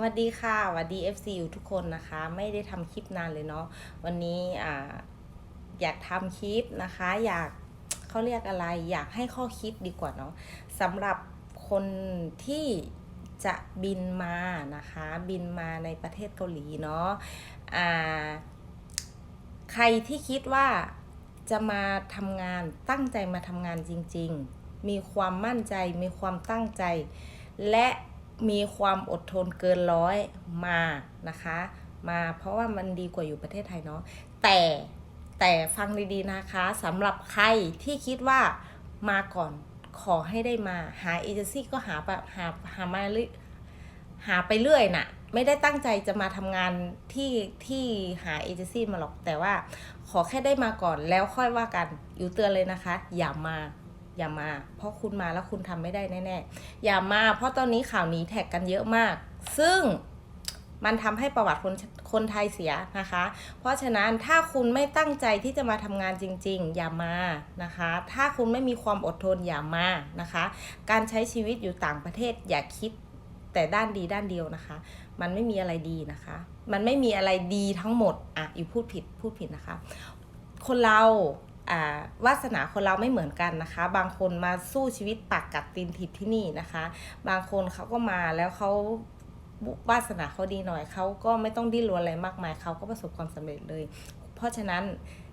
สวัสดีค่ะสวัสดี FC ทุกคนนะคะ ไม่ได้ทำคลิปนานเลยเนาะวันนี้อ่าอยากทำคลิปนะคะ อยากเขาเรียกอะไร อยากให้ข้อคิดดีกว่าเนาะสำหรับคนที่จะบินมานะคะ บินมาในประเทศเกาหลีเนาะอ่าใครที่คิดว่าจะมาทำงานตั้งใจมาทำงานจริง ๆ มีความมั่นใจมีความตั้งใจ และ มีความอดทนเกินร้อยมานะคะ มาเพราะว่ามันดีกว่าอยู่ประเทศไทยเนาะแต่แต่ฟังดีๆนะคะสำหรับใครที่คิดว่ามาก่อนขอให้ได้มาหาเอเจนซี่ก็หาแบบหาหามาเลือหาไปเรื่อยน่ะ ไม่ได้ตั้งใจจะมาทำงานที่ที่หาเอเจนซี่มาหรอกแต่ว่าขอแค่ได้มาก่อนแล้วค่อยว่ากันอยู่เตือนเลยนะคะ อย่ามา อย่ามา เพราะคุณมาแล้วคุณทำไม่ได้แน่ๆอย่ามา เพราะตอนนี้ข่าวนี้แท็กกันเยอะมาก ซึ่งมันทำให้ประวัติคนคนไทยเสียนะคะ เพราะฉะนั้นถ้าคุณไม่ตั้งใจที่จะมาทำงานจริง ๆ อย่ามานะคะ ถ้าคุณไม่มีความอดทนอย่ามานะคะ การใช้ชีวิตอยู่ต่างประเทศอย่าคิดแต่ด้านดีด้านเดียวนะคะ มันไม่มีอะไรดีนะคะ มันไม่มีอะไรดีทั้งหมดอะอยู่พูดผิดพูดผิดนะคะ คนเรา วาสนาคนเราไม่เหมือนกันนะคะ บางคนมาสู้ชีวิตปากกัดตีนถิบที่นี่นะคะ บางคนเขาก็มาแล้วเขาวาสนาเขาดีหน่อยเขาก็ไม่ต้องดิ้นรนอะไรมากมายเขาก็ประสบความสำเร็จเลย เพราะฉะนั้น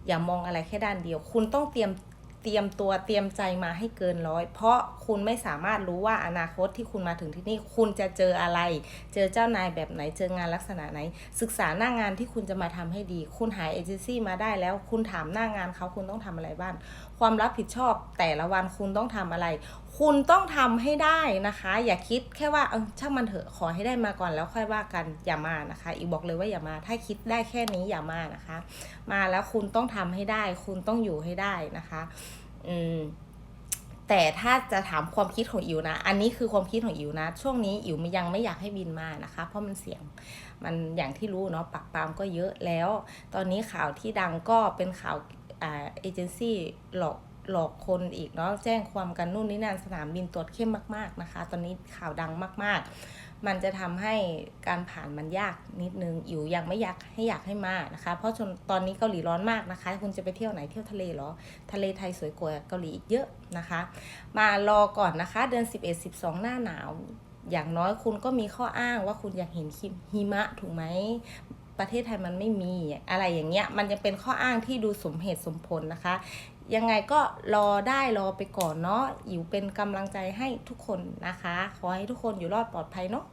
อย่ามองอะไรแค่ด้านเดียว คุณต้องเตรียม เตรียมตัวเตรียมใจมาให้เกินร้อย เพราะคุณไม่สามารถรู้ว่าอนาคตที่คุณมาถึงที่นี่ คุณจะเจออะไร เจอเจ้านายแบบไหน เจองานลักษณะไหน ศึกษาหน้างานที่คุณจะมาทำให้ดี คุณหาเอเจนซี่มาได้แล้ว คุณถามหน้างานเขาคุณต้องทำอะไรบ้าง ความรับผิดชอบแต่ละวันคุณต้องทำอะไร คุณต้องทำให้ได้นะคะ อย่าคิดแค่ว่าเออช่างมันเถอะขอให้ได้มาก่อนแล้วค่อยว่ากันอย่ามานะคะ อีกบอกเลยว่าอย่ามา ถ้าคิดได้แค่นี้อย่ามานะคะ มาแล้วคุณต้องทำให้ได้ คุณต้องอยู่ให้ได้นะคะ อืมแต่ถ้าจะถามความคิดของอิวนะ อันนี้คือความคิดของอิวนะ ช่วงนี้อิวยังไม่อยากให้บินมานะคะ เพราะมันเสี่ยง มันอย่างที่รู้เนาะปักปามก็เยอะแล้ว ตอนนี้ข่าวที่ดังก็เป็นข่าวเอเจนซี่หลอก หลอกคนอีกเนาะแจ้งความกันนู่นนี่นั่นสนามบินตรวจเข้มมาก ๆนะคะ ตอนนี้ข่าวดังมาก ๆ มันจะทำให้การผ่านมันยากนิดนึงอิ๋วยังไม่อยากให้อยากให้มานะคะ เพราะตอนนี้เกาหลีร้อนมากนะคะ คุณจะไปเที่ยวไหนเที่ยวทะเลเหรอ ทะเลไทยสวยกว่าเกาหลีอีกเยอะนะคะ มารอก่อนนะคะเดือน 11 12 หน้าหนาว อย่างน้อยคุณก็มีข้ออ้างว่าคุณอยากเห็นหิมะถูกไหมประเทศไทยมันไม่มีอะไรอย่างเงี้ย มันจะเป็นข้ออ้างที่ดูสมเหตุสมผลนะคะ ยังไงก็รอได้รอไปก่อนเนาะอิ๋วเป็นกำลังใจให้ทุกคนนะคะ ขอให้ทุกคนอยู่รอดปลอดภัยเนาะ